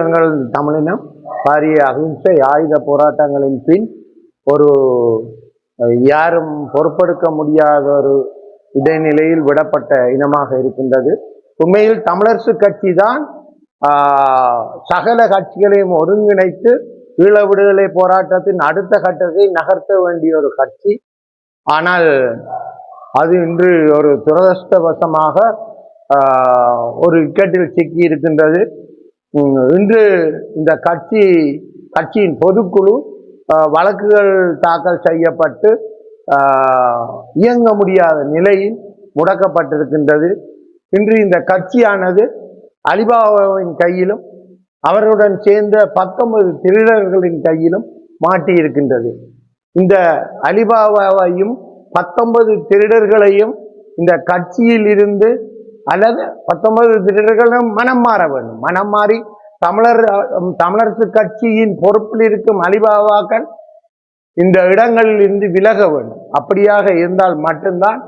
எங்கள் தமிழினம் பாரிய அகிம்சை ஆயுத போராட்டங்களின் பின் ஒரு யாரும் பொறுப்பெடுக்க முடியாத ஒரு இடைநிலையில் விடப்பட்ட இனமாக இருக்கின்றது. உண்மையில் தமிழரசு கட்சி தான் சகல கட்சிகளையும் ஒருங்கிணைத்து ஈழ விடுதலை போராட்டத்தின் அடுத்த கட்டத்தை நகர்த்த வேண்டிய ஒரு கட்சி. ஆனால் அது இன்று ஒரு துரதிருஷ்டவசமாக ஒரு இக்கட்டில் சிக்கி இருக்கின்றது இன்று இந்த கட்சி கட்சியின் பொதுக்குழு வழக்குகள் தாக்கல் செய்யப்பட்டு இயங்க முடியாத நிலையில் முடக்கப்பட்டிருக்கின்றது. இன்று இந்த கட்சியானது அலிபாபாவின் கையிலும் அவருடன் சேர்ந்த பத்தொன்பது திருடர்களின் கையிலும் மாட்டியிருக்கின்றது. இந்த அலிபாபாவையும் பத்தொன்பது திருடர்களையும் இந்த கட்சியில் இருந்து அல்லது பத்தொன்பது திருடர்களும் மனம் மாற வேண்டும். மனம் மாறி தமிழர் தமிழரசு கட்சியின் பொறுப்பில் இருக்கும் அலிபாபாக்கள் இந்த இடங்களில் இருந்து விலக வேண்டும். அப்படியாக இருந்தால் மட்டும்தான்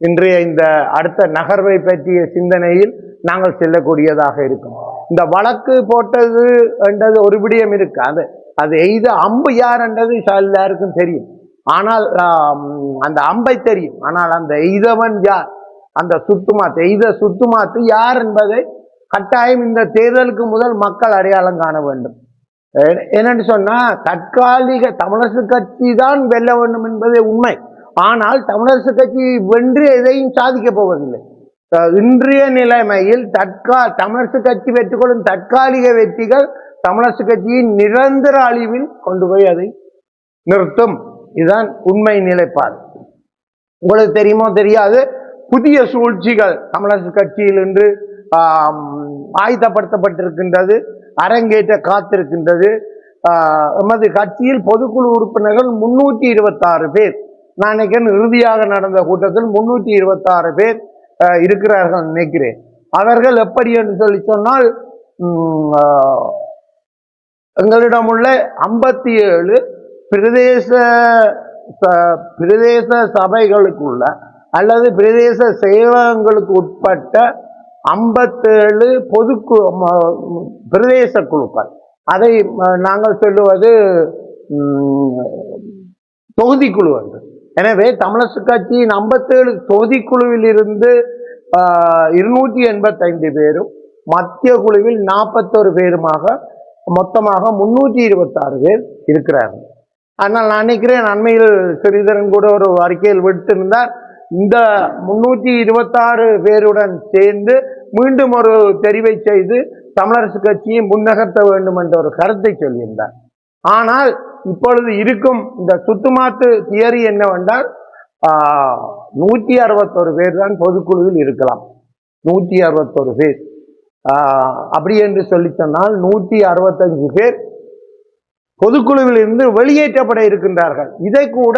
இன்றைய இந்த அடுத்த நகர்வை பற்றிய சிந்தனையில் நாங்கள் செல்லக்கூடியதாக இருக்கும். இந்த வழக்கு போட்டது என்றது ஒரு விடயம் இருக்கு. அது அது எய்த அம்பு யார் என்றது எல்லாருக்கும் தெரியும். ஆனால் அந்த அம்பை தெரியும். ஆனால் அந்த எய்தவன் யார்? அந்த சுத்துமாத்து எய்த சுத்துமாத்து யார் என்பதை கட்டாயம் இந்த தேர்தலுக்கு முதல் மக்கள் அடையாளம் காண வேண்டும். என்னன்னு சொன்னா தற்காலிக தமிழரசு கட்சி தான் வெல்ல வேண்டும் என்பதே உண்மை. ஆனால் தமிழரசு கட்சி வென்று எதையும் சாதிக்க போவதில்லை. இன்றைய நிலைமையில் தற்கா தமிழரசு கட்சி பெற்றுக்கொள்ளும் தற்காலிக வெற்றிகள் தமிழரசு கட்சியின் நிரந்தர அழிவில் கொண்டு போய் அதை நிறுத்தும். இதுதான் உண்மை நிலைப்பாடு. உங்களுக்கு தெரியுமோ தெரியாது? புதிய சூழ்ச்சிகள் தமிழரசு கட்சியில் இன்று ஆயுதப்படுத்தப்பட்டிருக்கின்றது அரங்கேற்ற காத்திருக்கின்றது. எமது கட்சியில் பொதுக்குழு உறுப்பினர்கள் முன்னூற்றி இருபத்தாறு பேர். நான் நினைக்கிறேன் இறுதியாக நடந்த கூட்டத்தில் முன்னூற்றி இருபத்தாறு பேர் இருக்கிறார்கள் நினைக்கிறேன். அவர்கள் எப்படி என்று சொல்லி சொன்னால் எங்களிடம் உள்ள ஐம்பத்தி ஏழு பிரதேச பிரதேச சபைகளுக்குள்ள அல்லது பிரதேச செயலகங்களுக்கு உட்பட்ட ஐம்பத்தேழு பொது பிரதேச குழுக்கள். அதை நாங்கள் சொல்லுவது தொகுதிக்குழு என்று. எனவே தமிழரசு கட்சியின் ஐம்பத்தேழு தொகுதிக்குழுவில் இருந்து இருநூற்றி எண்பத்தைந்து பேரும் மத்திய குழுவில் நாற்பத்தொரு பேருமாக மொத்தமாக முன்னூற்றி இருபத்தாறு பேர் இருக்கிறார்கள். ஆனால் நான் நினைக்கிறேன் அண்மையில் ஸ்ரீதரன் கூட ஒரு அறிக்கையில் விட்டிருந்தார் இந்த முன்னூற்றி இருபத்தாறு பேருடன் சேர்ந்து மீண்டும் ஒரு தெரிவை செய்து தமிழரசு கட்சியை முன்னகர்த்த வேண்டும் என்ற ஒரு கருத்தை சொல்லியிருந்தார் ஆனால் இப்பொழுது இருக்கும் இந்த சுத்துமாத்து தியரி என்னவென்றால் நூற்றி அறுபத்தொரு பேர் தான் பொதுக்குழுவில் இருக்கலாம். நூற்றி அறுபத்தொரு பேர். அப்படி என்று சொல்லி சொன்னால் நூற்றி அறுபத்தஞ்சு பேர் பொதுக்குழுவில் இருந்து வெளியேற்றப்பட இருக்கின்றார்கள். இதை கூட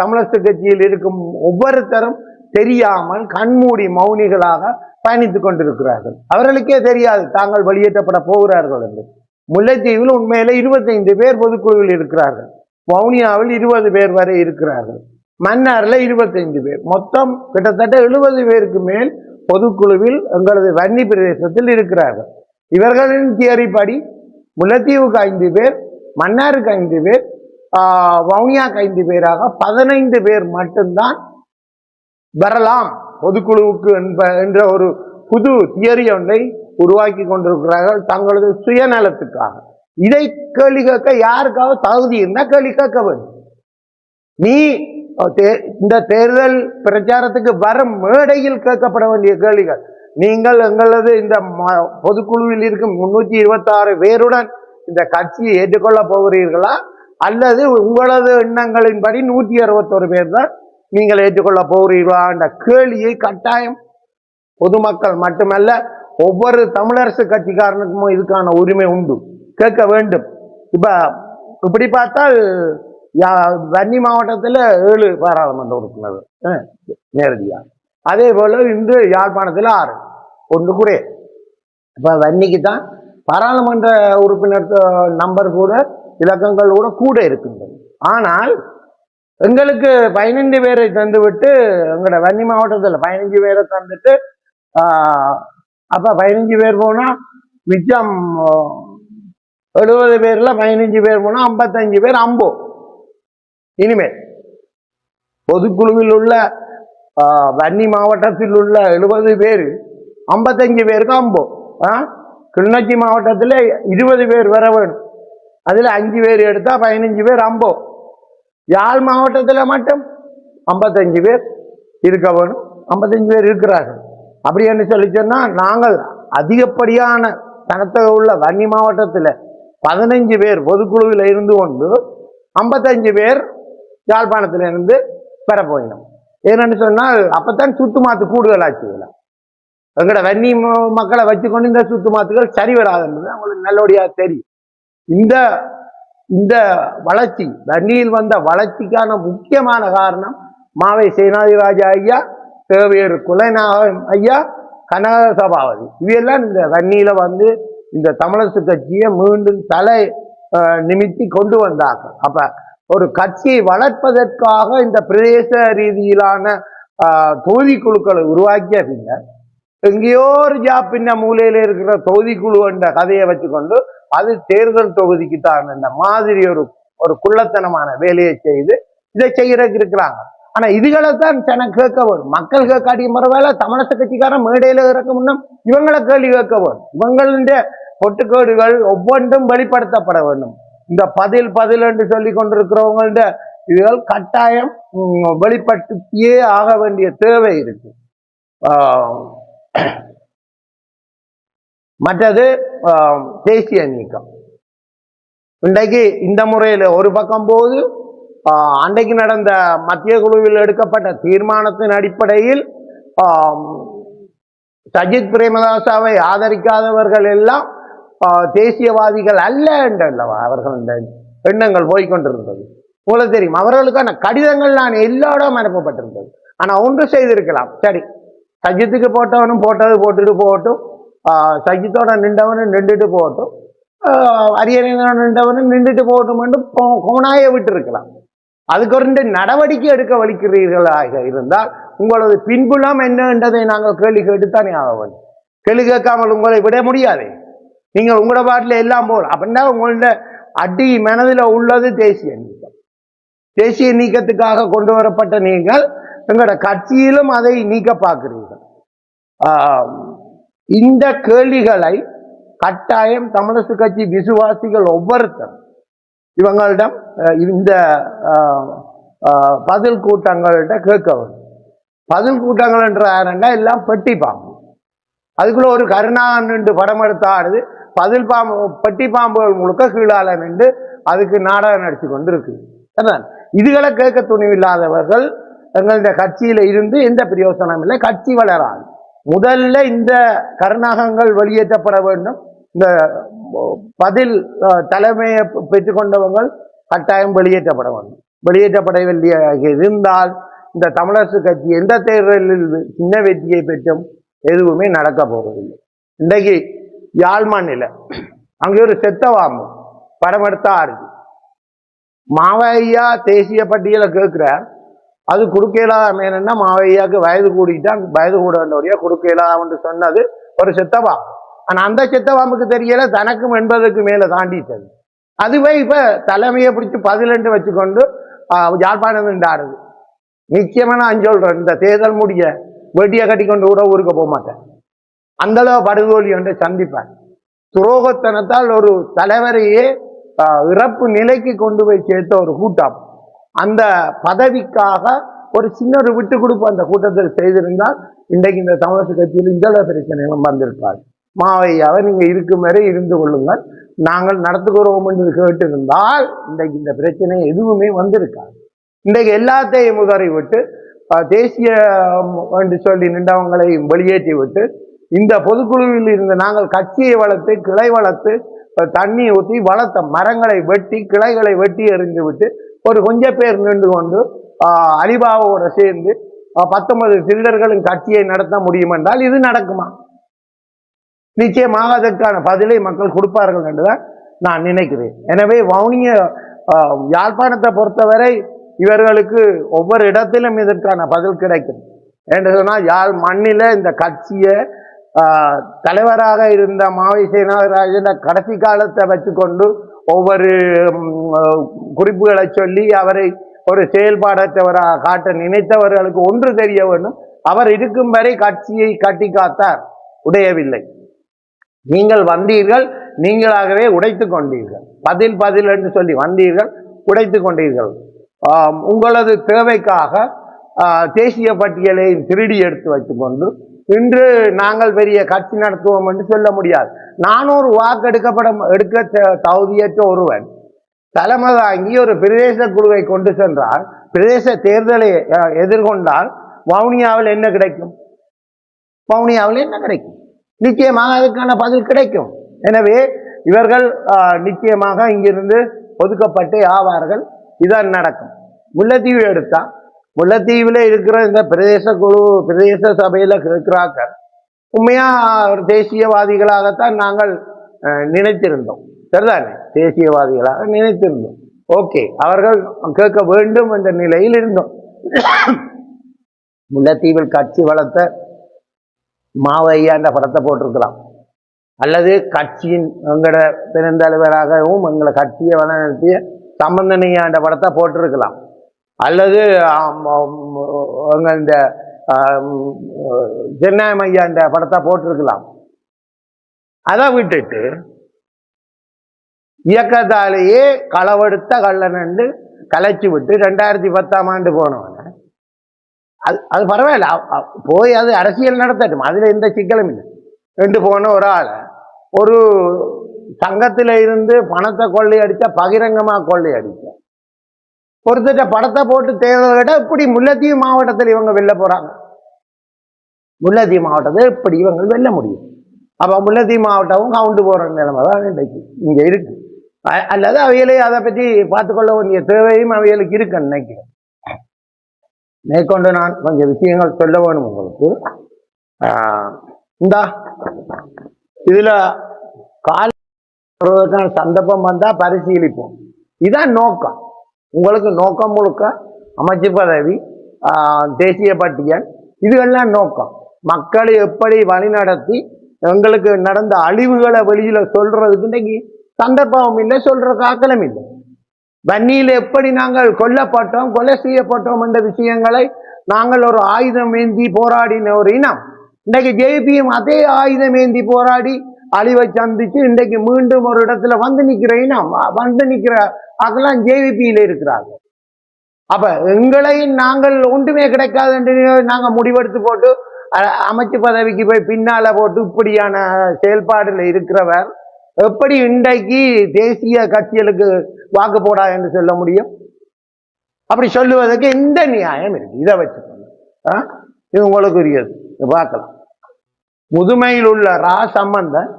தமிழரசு கட்சியில் இருக்கும் ஒவ்வொருத்தரும் தெரியாமல் கண்மூடி மௌனிகளாக பயணித்துக் கொண்டிருக்கிறார்கள். அவர்களுக்கே தெரியாது தாங்கள் வெளியேற்றப்பட போகிறார்கள் என்று. முல்லைத்தீவில் உண்மையில இருபத்தைந்து பேர் பொதுக்குழுவில் இருக்கிறார்கள். வவுனியாவில் இருபது பேர் வரை இருக்கிறார்கள். மன்னாரில் இருபத்தைந்து பேர். மொத்தம் கிட்டத்தட்ட எழுபது பேருக்கு மேல் பொதுக்குழுவில் எங்களது வன்னி பிரதேசத்தில் இருக்கிறார்கள். இவர்களின் தியரிப்படி முல்லைத்தீவுக்கு ஐந்து பேர் மன்னாருக்கு ஐந்து பேர் வவுனியா வவுனியாக்கு ஐந்து பேராக பதினைந்து பேர் மட்டும்தான் வரலாம். பொதுக்குழுவுக்கு என்ப என்ற ஒரு புது தியரி ஒன்றை உருவாக்கி கொண்டிருக்கிறார்கள் தங்களது சுயநலத்துக்காக. இதை கேள்வி கேட்க யாருக்காவது தகுதி இருந்தால் கேள்வி கேட்க வேண்டும். நீ தே- இந்த தேர்தல் பிரச்சாரத்துக்கு வரும் மேடையில் கேட்கப்பட வேண்டிய கேள்விகள். நீங்கள் எங்களது இந்த ம- பொதுக்குழுவில் இருக்கும் முன்னூற்றி இருபத்தாறு பேருடன் இந்த கட்சியை ஏற்றுக்கொள்ள போகிறீர்களா? அல்லது உங்களது எண்ணங்களின்படி நூற்றி அறுபத்தொரு பேர் தான் நீங்கள் ஏற்றுக்கொள்ள போகிறீர்களா என்ற கேள்வியை கட்டாயம் பொதுமக்கள் மட்டுமல்ல ஒவ்வொரு தமிழரசு கட்சிக்காரனுக்கும் இதுக்கான உரிமை உண்டு. கேட்க வேண்டும். இப்போ இப்படி பார்த்தால் யா- வன்னி மாவட்டத்தில் ஏழு பாராளுமன்ற உறுப்பினர் நேரடியாக அதே போல் இன்று யாழ்ப்பாணத்தில் ஆறு. ஒன்று கூட. இப்போ வன்னிக்கு தான் பாராளுமன்ற உறுப்பினர் நம்பர் கூட இலக்கங்கள் கூட கூட இருக்கின்றது. ஆனால் எங்களுக்கு பதினைந்து பேரை தந்துவிட்டு எங்களோட வன்னி மாவட்டத்தில் பதினஞ்சு பேரை தந்துட்டு அப்போ பதினஞ்சு பேர் போனால் மிச்சம் எழுபது பேரில் பதினஞ்சு பேர் போனால் ஐம்பத்தஞ்சு பேர் அம்போ. இனிமேல் பொதுக்குழுவில் உள்ள வன்னி மாவட்டத்தில் உள்ள எழுபது பேர் ஐம்பத்தஞ்சு பேருக்கு அம்போ. ஆ? கிளிநொச்சி மாவட்டத்தில் இருபது பேர் வர வேணும். அதில் அஞ்சு பேர் எடுத்தால் பதினஞ்சு பேர் அம்போ யாழ் மாவட்டத்தில் மட்டும் ஐம்பத்தஞ்சு பேர் இருக்க வேணும். ஐம்பத்தஞ்சு பேர் இருக்கிறார்கள். அப்படி என்று சொல்லி சொன்னால் நாங்கள் அதிகப்படியான தனத்தக உள்ள வன்னி மாவட்டத்தில் பதினஞ்சு பேர் பொதுக்குழுவில் இருந்து கொண்டு ஐம்பத்தஞ்சு பேர் யாழ்ப்பாணத்தில் இருந்து பெற போயிடும் ஏன்னு சொன்னால் அப்போத்தான் சுத்து மாத்து கூடுதல் ஆச்சுங்களா எங்களோட வன்னி ம- மக்களை வச்சுக்கொண்டு இந்த சுத்து மாத்துகள் சரி வராதுன்றது அவங்களுக்கு நல்லபடியாக தெரியும். இந்த இந்த வளர்ச்சி வன்னியில் வந்த வளர்ச்சிக்கான முக்கியமான காரணம் மாவை சேனாதிராஜா ஐயா தேவையர் குலைநாகம் ஐயா கனக சபாபதி இவையெல்லாம் இந்த வன்னியில வந்து இந்த தமிழரசு கட்சியை மீண்டும் தலை நிமித்தி கொண்டு வந்தாங்க அப்ப ஒரு கட்சியை வளர்ப்பதற்காக இந்த பிரதேச ரீதியிலான தொகுதி குழுக்களை உருவாக்கிய பின்னர் எங்கேயோ ஒரு ஜாப் பின்ன மூலையில் இருக்கிற தொகுதி குழு என்ற கதையை வச்சுக்கொண்டு அது தேர்தல் தொகுதிக்கு தான் இந்த மாதிரி ஒரு ஒரு குள்ளத்தனமான வேலையை செய்து இதை செய்யறதுக்கு இருக்கிறாங்க. ஆனா இதுகளை தான் ஜனம் கேட்க வரும். மக்கள் கேட்காட்டிய முறை தமிழக கட்சிக்காரன் மேடையில இறக்க முன்னும் இவங்களை கேள்வி கேட்க வரும். இவங்களுடைய பொட்டுக்கேடுகள் ஒவ்வொன்றும் வெளிப்படுத்தப்பட வேண்டும். இந்த பதில் பதில் என்று சொல்லி கொண்டிருக்கிறவங்கள்ட இதுகள் கட்டாயம் வெளிப்படுத்தியே ஆக வேண்டிய தேவை இருக்கு. ஆஹ், மற்றது தேசிய நீக்கம் இன்றைக்கு இந்த முறையில் ஒரு பக்கம் போது அன்றைக்கு நடந்த மத்திய குழுவில் எடுக்கப்பட்ட தீர்மானத்தின் அடிப்படையில் சஜித் பிரேமதாசாவை ஆதரிக்காதவர்கள் எல்லாம் தேசியவாதிகள் அல்ல என்றல்லவா அவர்கள் எண்ணங்கள் போய்கொண்டிருந்தது உங்களுக்கு தெரியும் அவர்களுக்கான கடிதங்கள் நான் எல்லாரும் அனுப்பப்பட்டிருந்தது ஆனால் ஒன்று செய்திருக்கலாம் சரி சஜித்துக்கு போட்டவனும் போட்டது போட்டுட்டு போகட்டும் சகித்தோட சஜித்தோட நின்றவனும் நின்றுட்டு போகட்டும் அரியணையோட நின்றவனும் நின்றுட்டு போகட்டும் என்று கோனாய விட்டுருக்கலாம் அதுக்கு ரெண்டு நடவடிக்கை எடுக்க வலிக்கிறீர்களாக இருந்தால் உங்களது பின்புலம் என்ன என்றதை நாங்கள் கேள்வி கேட்டுத்தானே ஆக வேண்டும் கேள்வி கேட்காமல் உங்களை விட முடியாது நீங்கள் உங்களோட பாட்டில் எல்லாம் போல் அப்படின்னா உங்களோட அடி மனதில் உள்ளது தேசிய நீக்கம் தேசிய நீக்கத்துக்காக கொண்டு வரப்பட்ட நீங்கள் எங்களோட கட்சியிலும் அதை நீக்க பார்க்கிறீர்கள் இந்த கேள்விகளை கட்டாயம் தமிழரசு கட்சி விசுவாசிகள் ஒவ்வொருத்தரும் இவங்களிடம் இந்த பதில் கூட்டங்கள்கிட்ட கேட்க வேண்டும். பதில் கூட்டங்கள் என்ற எல்லாம் பெட்டி பாம்பு. அதுக்குள்ள ஒரு கருணா நின்று படம் எடுத்து ஆடுது. பதில் பாம்பு பெட்டி பாம்புகள் முழுக்க கீழால நின்று அதுக்கு நாடகம் நடிச்சு கொண்டு இருக்கு இதுகளை கேட்க துணிவில்லாதவர்கள் எங்களுடைய கட்சியில இருந்து எந்த பிரயோசனம் இல்லை. கட்சி வளராது. முதல்ல இந்த கருணாகங்கள் வெளியேற்றப்பட வேண்டும். இந்த பதில் தலைமையை பெற்றுக்கொண்டவங்கள் கட்டாயம் வெளியேற்றப்பட வேண்டும். வெளியேற்றப்படவில்லை இருந்தால் இந்த தமிழரசு கட்சி எந்த தேர்தலில் சின்ன வெற்றியை பெற்றும் எதுவுமே நடக்க போவதில்லை. இன்றைக்கு யாழ்மாநில அங்கே ஒரு செத்தவாம்பு படம் ஆறு இருக்கு மாவையா தேசிய பட்டியலை கேட்கிறார். அது கொடுக்கலாம் என்னன்னா மாவையாக்கு வயது கூடிட்டான் வயது கூட வேண்டிய கொடுக்கலாம்னு சொன்னது ஒரு செத்தவா ஆனா அந்த செத்தவாம்புக்கு தெரியல தனக்கும் எண்பதுக்கு மேல தாண்டிட்டது. அதுவே இப்ப தலைமையை பிடிச்சி பதிலெண்டு வச்சுக்கொண்டு ஆஹ், யாழ்ப்பாணம் நின்றாடுது நிச்சயமா நான் சொல்றேன் இந்த தேர்தல் முடிய வெட்டியை கட்டி கொண்டு கூட ஊருக்கு போக மாட்டேன். அந்த அளவு படுகோலி ஒன்றை சந்திப்பேன் துரோகத்தனத்தால் ஒரு தலைவரையே இறப்பு நிலைக்கு கொண்டு போய் சேர்த்த ஒரு கூட்டம். அந்த பதவிக்காக ஒரு சின்ன ஒரு விட்டு கொடுப்பு அந்த கூட்டத்தில் செய்திருந்தால் இன்றைக்கு இந்த தமிழக கட்சியில் இந்த பிரச்சனைகளும் வந்திருக்காது மாவையாவை நீங்கள் இருக்கும் வரை இருந்து கொள்ளுங்கள். நாங்கள் நடத்துகிறோம் என்று கேட்டிருந்தால் இன்றைக்கு இந்த பிரச்சனை எதுவுமே வந்திருக்காது. இன்றைக்கு எல்லாத்தையும் உதறி விட்டு தேசிய என்று சொல்லி நின்றவங்களையும் வெளியேற்றி விட்டு இந்த பொதுக்குழுவில் இருந்த நாங்கள் கட்சியை வளர்த்து கிளை வளர்த்து தண்ணி ஊற்றி வளர்த்த மரங்களை வெட்டி கிளைகளை வெட்டி எறிந்து விட்டு ஒரு கொஞ்ச பேர் நின்று கொண்டு ஆஹ், அலிபாபாவோட சேர்ந்து பத்தொன்பது திருடர்களும் கட்சியை நடத்த முடியும் என்றால் இது நடக்குமா? நிச்சயமாக அதற்கான பதிலை மக்கள் கொடுப்பார்கள் என்றுதான் நான் நினைக்கிறேன். எனவே வவுனிய யாழ்ப்பாணத்தை பொறுத்தவரை இவர்களுக்கு ஒவ்வொரு இடத்திலும் இதற்கான பதில் கிடைக்கும். என்று சொன்னால் யாழ் மண்ணில இந்த கட்சியை தலைவராக இருந்த மாவை சேனாராஜன கடைசி காலத்தை வச்சுக்கொண்டு ஒவ்வொரு குறிப்புகளை சொல்லி அவரை ஒரு செயல்பாடற்றவராக காட்ட நினைத்தவர்களுக்கு ஒன்று தெரிய வேண்டும். அவர் இருக்கும் வரை கட்சியை கட்டி காத்தார் உடையவில்லை. நீங்கள் வந்தீர்கள் நீங்களாகவே உடைத்து கொண்டீர்கள். பதில் பதில் என்று சொல்லி வந்தீர்கள் உடைத்து கொண்டீர்கள். உங்களது தேவைக்காக தேசிய பட்டியலை திருடி எடுத்து வைத்துக்கொண்டு இன்று நாங்கள் பெரிய கட்சி நடத்துவோம் என்று சொல்ல முடியாது. நானூறு வாக்கு எடுக்கப்பட எடுக்க தகுதியற்ற ஒருவன் தலைமை தாங்கி ஒரு பிரதேச குழுவை கொண்டு சென்றால் பிரதேச தேர்தலை எதிர்கொண்டால் வவுனியாவில் என்ன கிடைக்கும்? வவுனியாவில் என்ன கிடைக்கும்? நிச்சயமாக அதுக்கான பதில் கிடைக்கும். எனவே இவர்கள் நிச்சயமாக இங்கிருந்து ஒதுக்கப்பட்டே ஆவார்கள். இதான் நடக்கும். முல்லைத்தீவு எடுத்தால் முல்லைத்தீவில் இருக்கிற இந்த பிரதேச குழு பிரதேச சபையில் இருக்கிறார்கள் உண்மையாக தேசியவாதிகளாகத்தான் நாங்கள் நினைத்திருந்தோம். சரிதானே? தேசியவாதிகளாக நினைத்திருந்தோம். ஓகே அவர்கள் கேட்க வேண்டும் என்ற நிலையில் இருந்தோம். முல்லைத்தீவில் கட்சி வளர்த்த மாவையாண்ட படத்தை போட்டிருக்கலாம். அல்லது கட்சியின் எங்களோட பெருந்தலைவராகவும் எங்களை கட்சியை வளர்த்திய சம்பந்தனையாண்ட படத்தை போட்டிருக்கலாம். அல்லது ஆம், ஆம், எங்க இந்த படத்தை போட்டிருக்கலாம். அதை விட்டுட்டு இயக்கத்தாலேயே களவெடுத்த கள்ளனண்டு கலைச்சி விட்டு ரெண்டாயிரத்தி பத்தாம் ஆண்டு போனவன. அது அது பரவாயில்ல. போய் அது அரசியல் நடத்தட்டும். அதில் எந்த சிக்கலும் இல்லை. ரெண்டு போன ஒரு ஆளை ஒரு சங்கத்தில் இருந்து பணத்தை கொள்ளையடிச்சா பகிரங்கமாக கொள்ளையடிச்ச ஒருத்தட்ட படத்தை போட்டு தேர்தல் கேட்டா இப்படி முல்லைத்தீவு மாவட்டத்தில் இவங்க வெல்ல போறாங்க? முல்லைத்தீவு மாவட்டத்தை இப்படி இவங்க வெல்ல முடியும்? அப்போ முல்லைத்தீவு மாவட்டமும் கவுண்டு போகிற நிலைமை தான் இன்றைக்கு இங்கே இருக்கு. அல்லது அவையிலே அதை பற்றி பார்த்துக்கொள்ள வேண்டிய தேவையும் அவைகளுக்கு இருக்குன்னு நினைக்கிறேன் மேற்கொண்டு நான் கொஞ்சம் விஷயங்கள் சொல்ல வேணும் உங்களுக்கு. இந்தா இதில் கால் சந்தர்ப்பம் வந்தால் பரிசீலிப்போம். இதான் நோக்கம். உங்களுக்கு நோக்கம் முழுக்க அமைச்சு பதவி தேசிய பட்டியல் இதுவெல்லாம் நோக்கம். மக்களை எப்படி வழிநடத்தி எங்களுக்கு நடந்த அழிவுகளை வெளியில் சொல்றதுக்கு இன்னைக்கு சந்தர்ப்பம் இல்லை சொல்ற காக்கலம் இல்லை. வன்னியில் எப்படி நாங்கள் கொல்லப்பட்டோம் கொலை செய்யப்பட்டோம் என்ற விஷயங்களை நாங்கள் ஒரு ஆயுதம் ஏந்தி போராடின ஒரு இனம். இன்றைக்கு ஜேபியும் அதே ஆயுதம் ஏந்தி போராடி அழிவை சந்திச்சு இன்றைக்கு மீண்டும் ஒரு இடத்துல வந்து நிற்கிற இனம் வந்து நிற்கிற அதெல்லாம் ஜேவிபியில் இருக்கிறாங்க. அப்ப எங்களை நாங்கள் ஒன்றுமே கிடைக்காது என்று நாங்க முடிவெடுத்து போட்டு அமைச்சு பதவிக்கு போய் பின்னால போட்டு இப்படியான செயல்பாடுல இருக்கிறவர் எப்படி இன்றைக்கு தேசிய கட்சிகளுக்கு வாக்கு போடா என்று சொல்ல முடியும்? அப்படி சொல்லுவதற்கு எந்த நியாயம் இருக்கு இதை வச்சுக்கோங்க ஆ? இது உங்களுக்கு உரியது பார்க்கலாம். முதுமையில் உள்ள ரா சம்பந்தன்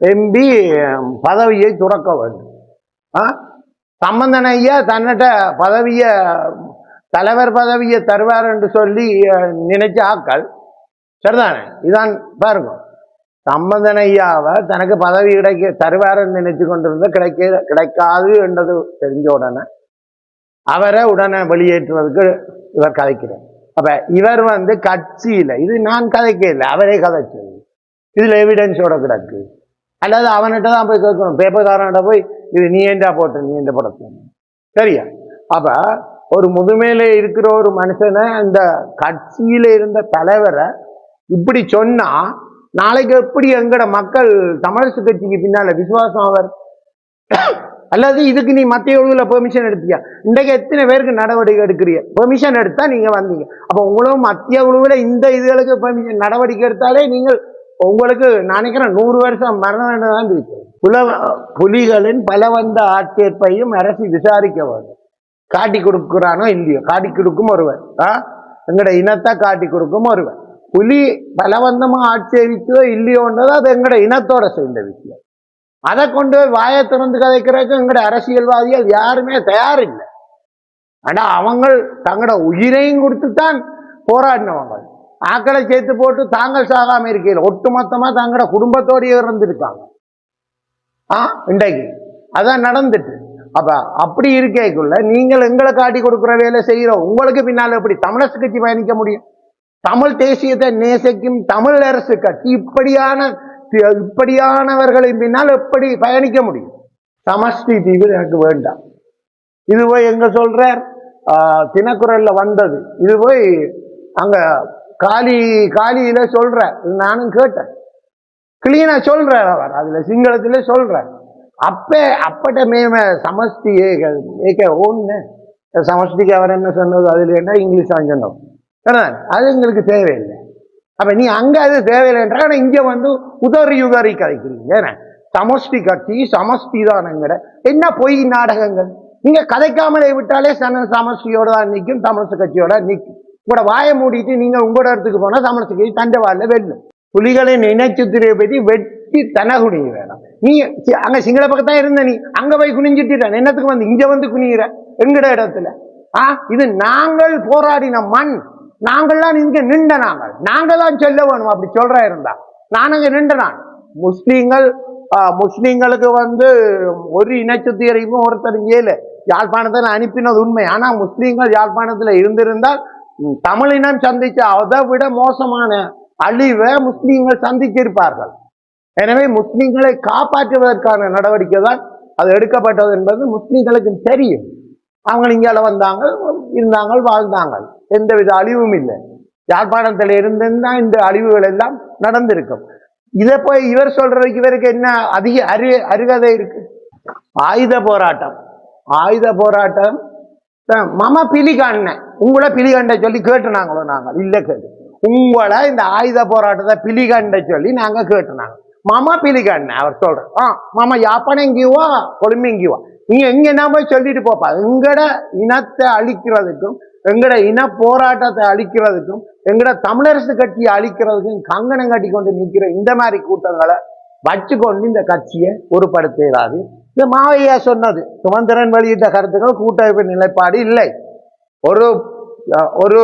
எம்பி பதவியை துறக்க வேண்டும். ஆ? சம்பந்தன் ஐயா தன்னிட்ட பதவிய தலைவர் பதவியை தருவார் என்று சொல்லி நினைச்ச ஆக்கள் சரிதானே? இதான் பாருங்க. சம்பந்தன் ஐயாவை தனக்கு பதவி கிடைக்க தருவாருன்னு நினைச்சு கொண்டிருந்த கிடைக்க கிடைக்காது என்றது தெரிஞ்ச உடனே அவரை உடனே வெளியேற்றுவதற்கு இவர் கதைக்கிறார். அப்ப இவர் வந்து கட்சியில இது நான் கதைக்கல அவரே கதைச்சது இதுல எவிடன்ஸோட கிடக்கு. அல்லது அவன்கிட்ட தான் போய் கேட்கணும். பேப்பர்காரன்கிட்ட போய் இது நீ ஏண்டா போட்ட? நீ எந்த படத்தை சரியா? அப்ப ஒரு முதுமையில இருக்கிற ஒரு மனுஷனை அந்த கட்சியில இருந்த தலைவரை இப்படி சொன்னா நாளைக்கு எப்படி எங்கட மக்கள் தமிழரசு கட்சிக்கு பின்னால விசுவாசம் அவர் அல்லது இதுக்கு நீ மத்திய குழுவில் பெர்மிஷன் எடுத்தியா? இன்றைக்கு எத்தனை பேருக்கு நடவடிக்கை எடுக்கிறீங்க? பெர்மிஷன் எடுத்தா நீங்க வந்தீங்க. அப்போ உங்களும் மத்திய குழுவில் இந்த இதுகளுக்கு பெர்மிஷன் நடவடிக்கை எடுத்தாலே நீங்கள் உங்களுக்கு நினைக்கிறேன் நூறு வருஷம் மரண தான் இருக்கு புல புலிகளின் பலவந்த ஆட்சேர்ப்பையும் அரசு விசாரிக்க வேண்டும் காட்டி கொடுக்குறானோ இல்லையோ காட்டி கொடுக்கும் ஒருவன் ஆ? எங்கட இனத்தை காட்டி கொடுக்கும் ஒருவன் புலி பலவந்தமா ஆட்சேபித்தோ இல்லையோன்றது அது எங்களோட இனத்தோட சேர்ந்த விஷயம். அதை கொண்டு போய் வாயை திறந்து கதைக்கிறதுக்கு எங்களோட அரசியல்வாதிகள் யாருமே தயாரில்லை. ஆனால் அவங்க தங்களோட உயிரையும் கொடுத்துத்தான் போராடினவங்க. ஆக்களை சேர்த்து போட்டு தாங்கள் சாகாமல் இருக்கையில் ஒட்டுமொத்தமா தங்களோட குடும்பத்தோடையே இருந்திருக்காங்க. ஆ இன்றைக்கு. அதான் நடந்துட்டு. அப்ப அப்படி இருக்கைக்குள்ள நீங்கள் எங்களை காட்டி கொடுக்குற வேலை செய்கிறோம். உங்களுக்கு பின்னால் எப்படி தமிழரசு கட்சி பயணிக்க முடியும்? தமிழ் தேசியத்தை நேசிக்கும் தமிழ் அரசு கட்சி இப்படியான இப்படியானவர்களின் பின்னால் எப்படி பயணிக்க முடியும்? சமஷ்டி தீவு எனக்கு வேண்டாம். இது போய் எங்க சொல்றார்? தினக்குரல்ல வந்தது. இது போய் அங்க காலி காலியில சொல்ற நானும் கேட்டேன். கிளீனா சொல்றார் அவர். அதுல சிங்களத்துல சொல்றார். அப்ப அப்பட்ட மேம சமஷ்டி ஏக ஏக ஒண்ணு. சமஷ்டிக்கு அவர் என்ன சொன்னது அதுல என்ன இங்கிலீஷ் தான் சொன்னோம் அது எங்களுக்கு தேவையில்லை. அப்ப நீ அங்க அது தேவையில்லைன்றா ஆனா இங்க வந்து உதறி உதறி கதைக்கிறீங்க. ஏன்னா சமஷ்டி கட்சி சமஷ்டி தானங்கிற என்ன பொய் நாடகங்கள்? நீங்க கதைக்காமலே விட்டாலே சன சமஷ்டியோட தான் நிற்கும் சமஸ்து கட்சியோட நிற்கும் உங்களோட வாயை மூடிட்டு நீங்க உங்களோட இடத்துக்கு போனா சமஸ்து கட்சி தண்டவாள்ல வெல்லும். புலிகளின் இனச்சுத்திரையை பற்றி வெட்டி தன குனிய வேணும். நீ அங்க சிங்கள பக்கத்தான் இருந்த நீ. அங்க போய் குனிஞ்சிட்டு என்னத்துக்கு வந்து? இங்க வந்து குனிகிற எங்கட இடத்துல? ஆ? இது நாங்கள் போராடின மண். நாங்கள்லாம் இங்க நின்ற நாங்கள். நாங்கள்தான் சொல்ல வேணும் அப்படி சொல்ற இருந்தா. நான் அங்க நின்ற நான். முஸ்லீம்கள் முஸ்லீம்களுக்கு வந்து ஒரு இனச்சுத்தியரையும் ஒருத்தர் ஏழு யாழ்ப்பாணத்தை அனுப்பினது உண்மை. ஆனா முஸ்லீம்கள் யாழ்ப்பாணத்துல இருந்திருந்தால் தமிழினம் தமிழ் இனம் சந்திச்ச அதை விட மோசமான அழிவை முஸ்லீம்கள் சந்திச்சிருப்பார்கள் எனவே முஸ்லீம்களை காப்பாற்றுவதற்கான நடவடிக்கை தான் அது எடுக்கப்பட்டது என்பது முஸ்லீம்களுக்கு தெரியும். அவங்க இங்கே வந்தாங்க இருந்தாங்க வாழ்ந்தாங்க எந்தவித அழிவும் இல்லை. யாழ்ப்பாணத்தில் இருந்திருந்தா இந்த அழிவுகள் எல்லாம் நடந்திருக்கும். இதை போய் இவர் சொல்றதுக்கு இவருக்கு என்ன அதிக அரு அருகதை இருக்கு? ஆயுத போராட்டம். ஆயுத போராட்டம். அஹ் மம பிலிகாண்ண உங்களை பிலிகண்ட சொல்லி கேட்டுனாங்களோ நாங்கள்? இல்லை கேட்டு. உங்களை இந்த ஆயுத போராட்டத்தை பிலிகண்ட சொல்லி நாங்க கேட்டுனாங்க. மாமா பிலிகண்ண அவர் சொல்ற ஆ மாமா யாப்பானே எங்கேயுவா கொழும்பு எங்கேயுவா நீங்க எங்க என்ன போய் சொல்லிட்டு போப்பா? எங்கட இனத்தை அழிக்கிறதுக்கும் எங்கட இன போராட்டத்தை அழிக்கிறதுக்கும் எங்கட தமிழரசு கட்சியை அழிக்கிறதுக்கும் கங்கணம் கட்டி கொண்டு நிற்கிற இந்த மாதிரி கூட்டங்களை வச்சுக்கொண்டு இந்த கட்சியை ஒருபடுத்தாது இந்த மாவையா சொன்னது. சுமந்திரன் வெளியிட்ட கருத்துக்கள் கூட்டமைப்பு நிலைப்பாடு இல்லை. ஒரு ஒரு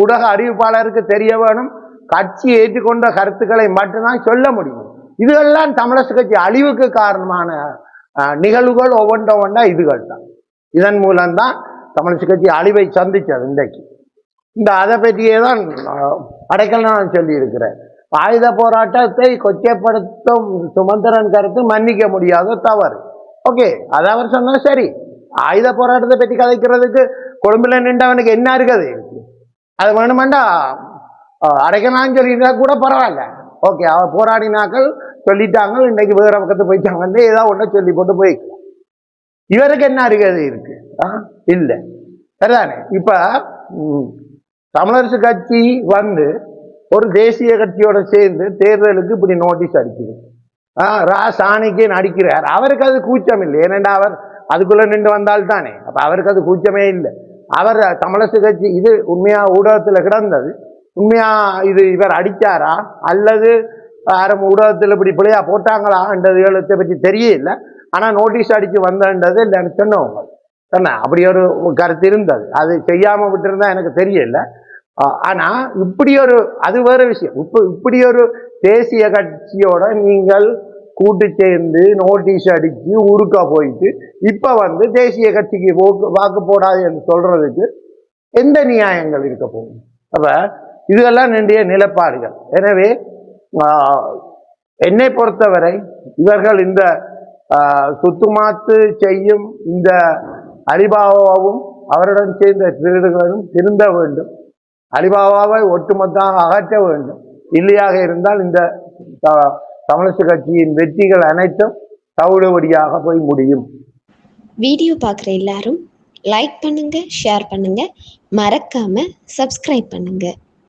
ஊடக அறிவிப்பாளருக்கு தெரிய வேணும் கட்சி ஏற்றுக்கொண்ட கருத்துக்களை மட்டும்தான் சொல்ல முடியும். இதுகள்லாம் தமிழரசு கட்சி அழிவுக்கு காரணமான நிகழ்வுகள் ஒவ்வொன்ற ஒன்றா இதுகள் தான் இதன் மூலம்தான் தமிழரசு கட்சி அழிவை சந்திச்சது இன்றைக்கு. இந்த அதை பற்றியே தான் அஹ், அடைக்கல் நான் சொல்லியிருக்கிறேன். ஆயுத போராட்டத்தை கொச்சைப்படுத்தும் சுமந்திரன் கருத்து மன்னிக்க முடியாத தவறு. ஓகே அதை அவர் சொன்னால் சரி. ஆயுத போராட்டத்தை பற்றி கதைக்கிறதுக்கு கொழும்புல நின்றவனுக்கு என்ன இருக்குது? அது வேணுமெண்டா அடைக்கலாம்னு சொல்லிட்டா கூட பரவாயில்ல. ஓகே அவர் போராடினாக்கள் சொல்லிட்டாங்க இன்னைக்கு வேற பக்கத்து போயிட்டாங்க வந்து ஏதாவது ஒன்றை சொல்லி போட்டு போய். இவருக்கு என்ன இருக்குது? இருக்கு. ஆ? இல்லை. சரிதானே? இப்போ தமிழரசு கட்சி வந்து ஒரு தேசிய கட்சியோட சேர்ந்து தேர்தலுக்கு இப்படி நோட்டீஸ் அடிக்குது. ஆ, ரா சாணிக்கு நடிக்கிறார். அவருக்கு அது கூச்சம் இல்லை. ஏனெண்டா அவர் அதுக்குள்ளே நின்று வந்தால் தானே அப்போ அவருக்கு அது கூச்சமே இல்லை. அவர் தமிழரசு கட்சி இது உண்மையா ஊடகத்துல கிடந்தது. உண்மையா இது இவர் அடித்தாரா அல்லது யாரும் ஊடகத்தில் இப்படி பிள்ளையா போட்டாங்களா என்றதை பற்றி தெரியல ஆனால் நோட்டீஸ் அடிச்சு வந்தன்றது இல்லைன்னு சொன்னவங்க. சொன்ன அப்படி ஒரு கருத்து இருந்தது. அது செய்யாமல் விட்டுருந்தா எனக்கு தெரியல ஆனால் இப்படி ஒரு அது வேற விஷயம். இப்ப இப்படி ஒரு தேசிய கட்சியோட நீங்கள் கூட்டு சேர்ந்து நோட்டீஸ் அடித்து ஊருக்கா போயிட்டு இப்போ வந்து தேசிய கட்சிக்கு வாக்கு வாக்கு போடாது என்று சொல்றதுக்கு எந்த நியாயங்கள் இருக்க போகும் அப்போ இதெல்லாம் நின்றைய நிலப்பாடுகள். எனவே என்னை பொறுத்தவரை இவர்கள் இந்த சுத்துமாத்து செய்யும் இந்த அலிபாபாவும் அவருடன் சேர்ந்த திருடுகளும் திருந்த வேண்டும். அலிபாபாவை ஒட்டுமொத்தமாக அகற்ற வேண்டும். இல்லையாக இருந்தால் இந்த த- கட்சியின் வெற்றிகள் அனைத்தும் தவிடுபடியாக போய் முடியும். வீடியோ பார்க்குற எல்லாரும் லைக் பண்ணுங்க ஷேர் பண்ணுங்க. மறக்காம சப்ஸ்கிரைப் பண்ணுங்க.